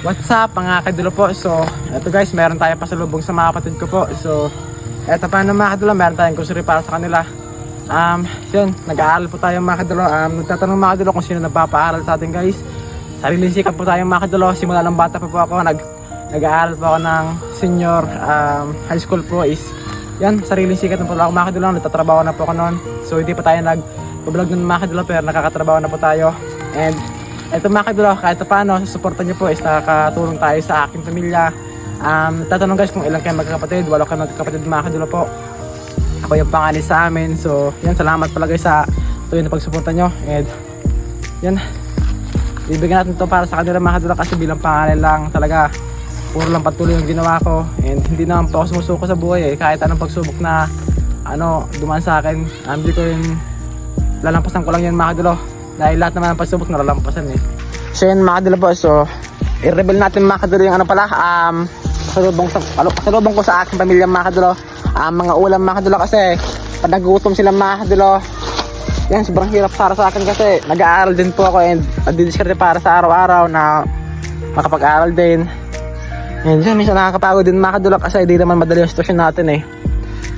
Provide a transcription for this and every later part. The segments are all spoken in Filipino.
What's up mga kadulo po? So, eto guys, meron tayong pasalubong sa mga kapatid ko po. So, eto pa naman mga kadulo, meron tayong grocery para sa kanila. Um, yun, nag-aaral po tayo mga kadulo. Um, nagtatanong mga kadulo kung sino nagpapaaral sa atin guys. Sariling sikap po tayo mga kadulo. Simula ng bata pa po ako, nag nag-aaral po ako ng senior um, high school po is yan, sariling sikat na po ako mga kadulo. Nagtatrabaho na po ako noon. So, hindi pa tayo nag-vlog ng mga kadulo pero nakakatrabaho na po tayo. And ito mga kadulo, kahit paano, susuportan niyo po is nakakatulong tayo sa aking pamilya. Um, tatanong guys kung ilang kayo magkakapatid, wala kayo magkakapatid mga kadulo po. Ako yung pangalis sa amin. So, yan, salamat pala guys sa tuloy na pagsuporta nyo. And, yan, ibigyan natin to para sa kanila mga kadulo kasi bilang pangalan lang talaga puro lang patuloy yung ginawa ko and hindi naman po ako sumusuko sa buhay eh kahit anong pagsubok na ano dumaan sa akin um, hindi ko yun lalampasan ko lang yan mga kadulo dahil lahat naman ng pagsubok nalalampasan eh. So yun mga kadulo po so i-reveal natin mga kadulo yung ano pala um pasalubong, sa, pasalubong ko sa aking pamilya mga kadulo. Um, mga ulam mga kadulo kasi pag nagutom sila mga kadulo yan sobrang hirap para sa akin kasi nag-aaral din po ako and nagdidiskarte para sa araw-araw na makapag-aaral din. And yun minsan nakakapagod din mga kadulo kasi hindi naman madali yung sitwasyon natin eh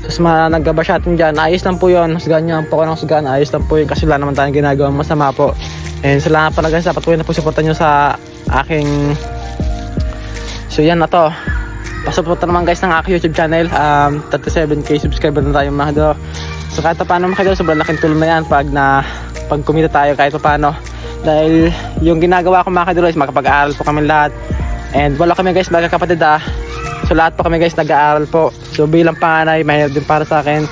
tapos mga naggabash natin dyan, ayos lang po yun. Husgahan nyo po ako ng husgahan, ayos lang po yun kasi wala naman tayong ginagawa masama po. And salamat pala guys, dapat po yun na po supportan nyo sa aking... So yan na to. Pasuporta naman guys ng aking YouTube channel. Um, 37k subscriber na tayo mga do. So kahit pa paano mga kadol, sobrang laking tulong na yan pag na pag kumita tayo kahit pa paano. Dahil yung ginagawa ko mga kadol is makapag-aaral po kami lahat. And wala kami guys magkakapatid ah. So lahat po kami guys nag-aaral po. So bilang panganay, mahirap din para sa akin.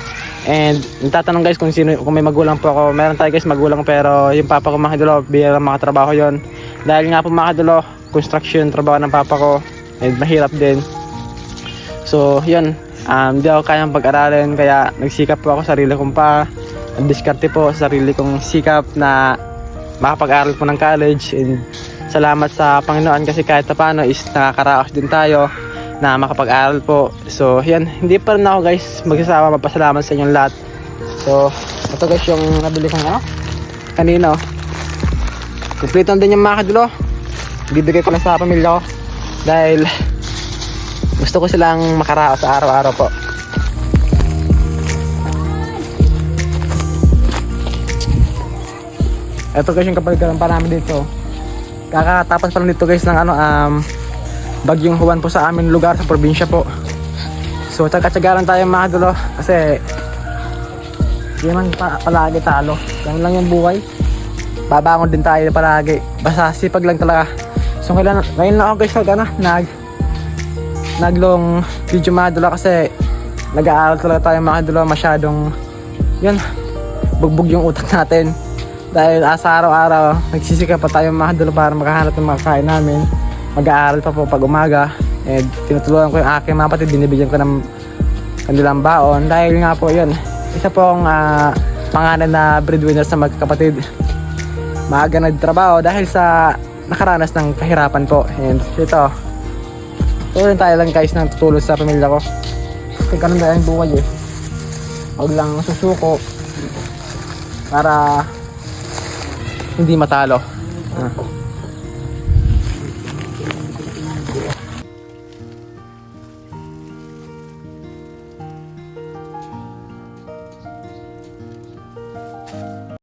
And nagtatanong guys kung sino kung may magulang po ako. Meron tayo guys magulang pero yung papa ko mga kadulo, bilang mga trabaho yon. Dahil nga po mga kadulo, construction trabaho ng papa ko. And mahirap din. So yun, um, di ako kayang pag-aralin kaya nagsikap po ako sarili kong pa. Nagdiskarte po sa sarili kong sikap na makapag-aral po ng college. And salamat sa Panginoon kasi kahit pa paano is nakakaraos din tayo na makapag-aral po. So, yan. Hindi pa rin ako guys magsasawa magpasalamat sa inyong lahat. So, ito guys yung nabili kong ano. Kanino. Kompleto din yung mga kadulo. Bibigay ko lang sa pamilya ko. Dahil gusto ko silang makaraos sa araw-araw po. Ito guys yung kapaligiran pa namin dito. Kakatapos pa lang dito guys ng ano um bagyong Juan po sa amin lugar sa probinsya po. So tsaga-tsagaran tayo mga dulo kasi hindi man pa, palagi talo. Yan lang yung buhay. Babangon din tayo palagi. Basta sipag lang talaga. So ngayon, ngayon lang ako guys nag, ano, nag naglong video mga dulo kasi nag-aaral talaga tayo mga dulo masyadong yun bugbog yung utak natin dahil asa araw-araw nagsisikap pa tayo mga dulo para makahanap ng mga kain namin mag-aaral pa po pag umaga. And tinutulungan ko yung aking mga kapatid binibigyan ko ng kanilang baon. Dahil nga po yun isa pong uh, pangalan na breadwinner sa magkakapatid maaga nagtrabaho dahil sa nakaranas ng kahirapan po. And ito tulong tayo lang guys ng tutulong sa pamilya ko. Kasi ganun na yung buhay eh. Huwag lang susuko para hindi matalo. Ah.